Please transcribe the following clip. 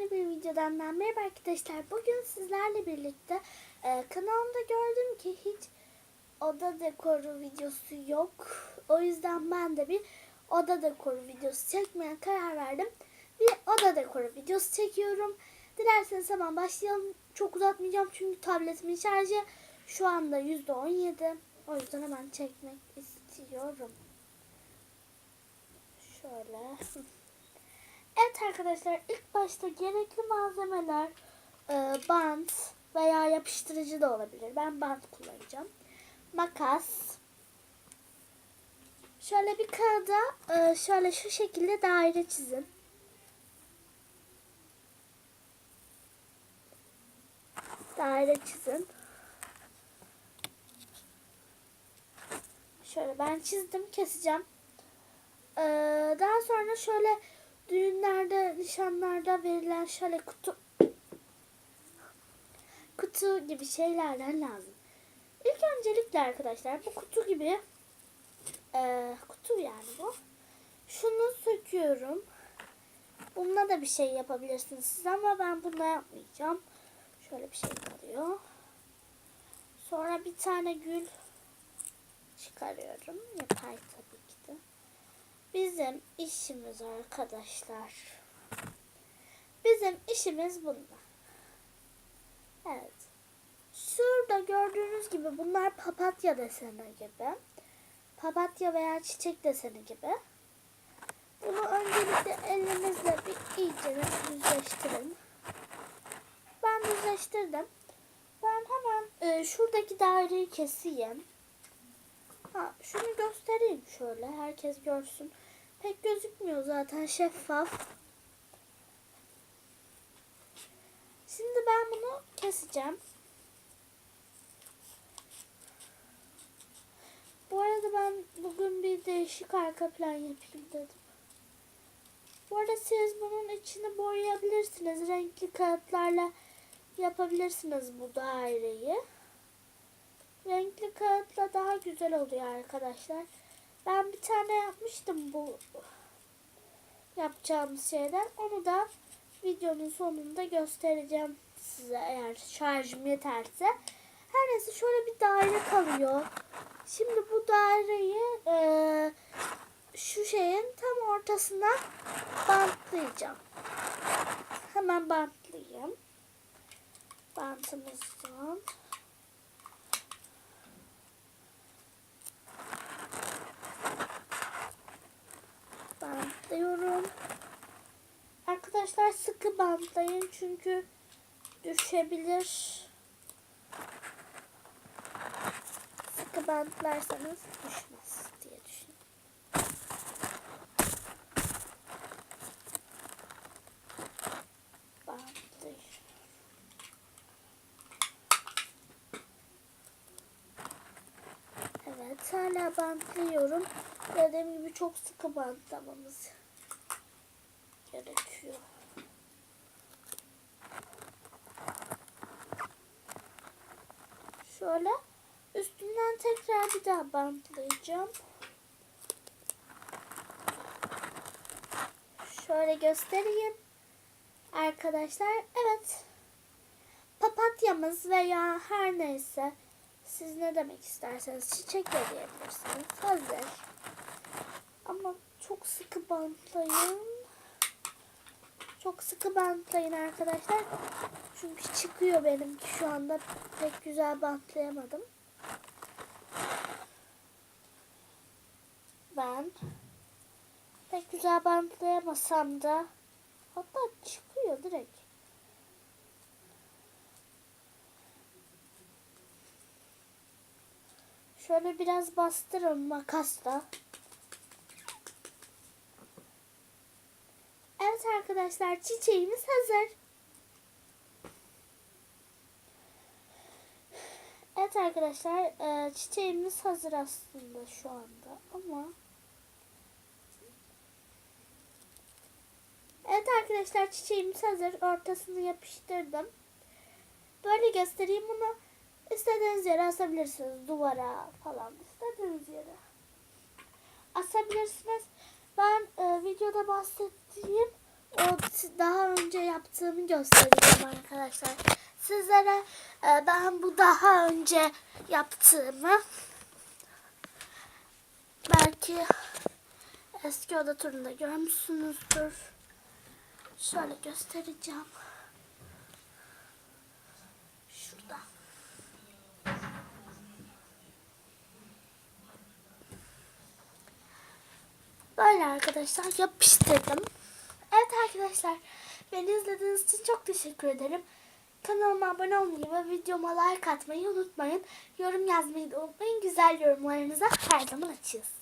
yeni bir videodan ben merhaba arkadaşlar. Bugün sizlerle birlikte e, kanalımda gördüm ki hiç oda dekoru videosu yok. O yüzden ben de bir oda dekoru videosu çekmeye karar verdim. Bir oda dekoru videosu çekiyorum. Dilerseniz hemen başlayalım. Çok uzatmayacağım çünkü tabletimin şarjı şu anda %17. O yüzden hemen çekmek istiyorum. Şöyle. Evet arkadaşlar ilk başta gerekli malzemeler e, bant veya yapıştırıcı da olabilir. Ben bant kullanacağım. Makas. Şöyle bir kağıda e, şöyle şu şekilde daire çizin. Daire çizin. Şöyle ben çizdim keseceğim. Ee, daha sonra şöyle düğünlerde, nişanlarda verilen şöyle kutu kutu gibi şeylerden lazım. İlk öncelikle arkadaşlar bu kutu gibi e, kutu yani bu. Şunu söküyorum. Bununla da bir şey yapabilirsiniz siz ama ben bununla yapmayacağım. Şöyle bir şey kalıyor. Sonra bir tane gül çıkarıyorum. Yapay. Bizim işimiz arkadaşlar. Bizim işimiz bunlar. Evet. Şurada gördüğünüz gibi bunlar papatya deseni gibi. Papatya veya çiçek deseni gibi. Bunu öncelikle elinizle bir iyice düzleştirin. Ben düzleştirdim. Ben hemen e, şuradaki daireyi keseyim. Ha, şunu göstereyim şöyle. Herkes görsün. Pek gözükmüyor zaten şeffaf. Şimdi ben bunu keseceğim. Bu arada ben bugün bir değişik arka plan yapayım dedim. Bu arada siz bunun içini boyayabilirsiniz. Renkli kağıtlarla yapabilirsiniz bu daireyi. Güzel oluyor arkadaşlar. Ben bir tane yapmıştım bu yapacağımız şeyden. Onu da videonun sonunda göstereceğim size eğer şarjım yeterse. Her neyse şöyle bir daire kalıyor. Şimdi bu daireyi eee, şu şeyin tam ortasına bantlayacağım. Hemen bantlayayım. Bantımızdan. bantlıyorum. Arkadaşlar sıkı bantlayın çünkü düşebilir. Sıkı bantlarsanız düşmez diye düşünüyorum. Bantlayın. Evet hala bantlıyorum. Dediğim gibi çok sıkı bantlamamız gerekiyor. Şöyle üstünden tekrar bir daha bantlayacağım. Şöyle göstereyim. Arkadaşlar evet. Papatyamız veya her neyse siz ne demek isterseniz çiçek de diyebilirsiniz. Hazır. Ama çok sıkı bantlayın. Çok sıkı bantlayın arkadaşlar. Çünkü çıkıyor benimki şu anda. Pek güzel bantlayamadım. Ben pek güzel bantlayamasam da hatta çıkıyor direkt. Şöyle biraz bastırın makasla. Evet arkadaşlar çiçeğimiz hazır. Evet arkadaşlar e, çiçeğimiz hazır aslında şu anda ama Evet arkadaşlar çiçeğimiz hazır. Ortasını yapıştırdım. Böyle göstereyim bunu. İstediğiniz yere asabilirsiniz. Duvara falan. istediğiniz yere. Asabilirsiniz. Ben e, videoda bahsettiğim o daha önce yaptığımı göstereceğim arkadaşlar. Sizlere e, ben bu daha önce yaptığımı belki eski oda turunda görmüşsünüzdür. Şöyle göstereceğim. Şurada. Böyle arkadaşlar yapıştırdım. Evet arkadaşlar beni izlediğiniz için çok teşekkür ederim. Kanalıma abone olmayı ve videoma like atmayı unutmayın. Yorum yazmayı da unutmayın. Güzel yorumlarınıza her zaman açığız.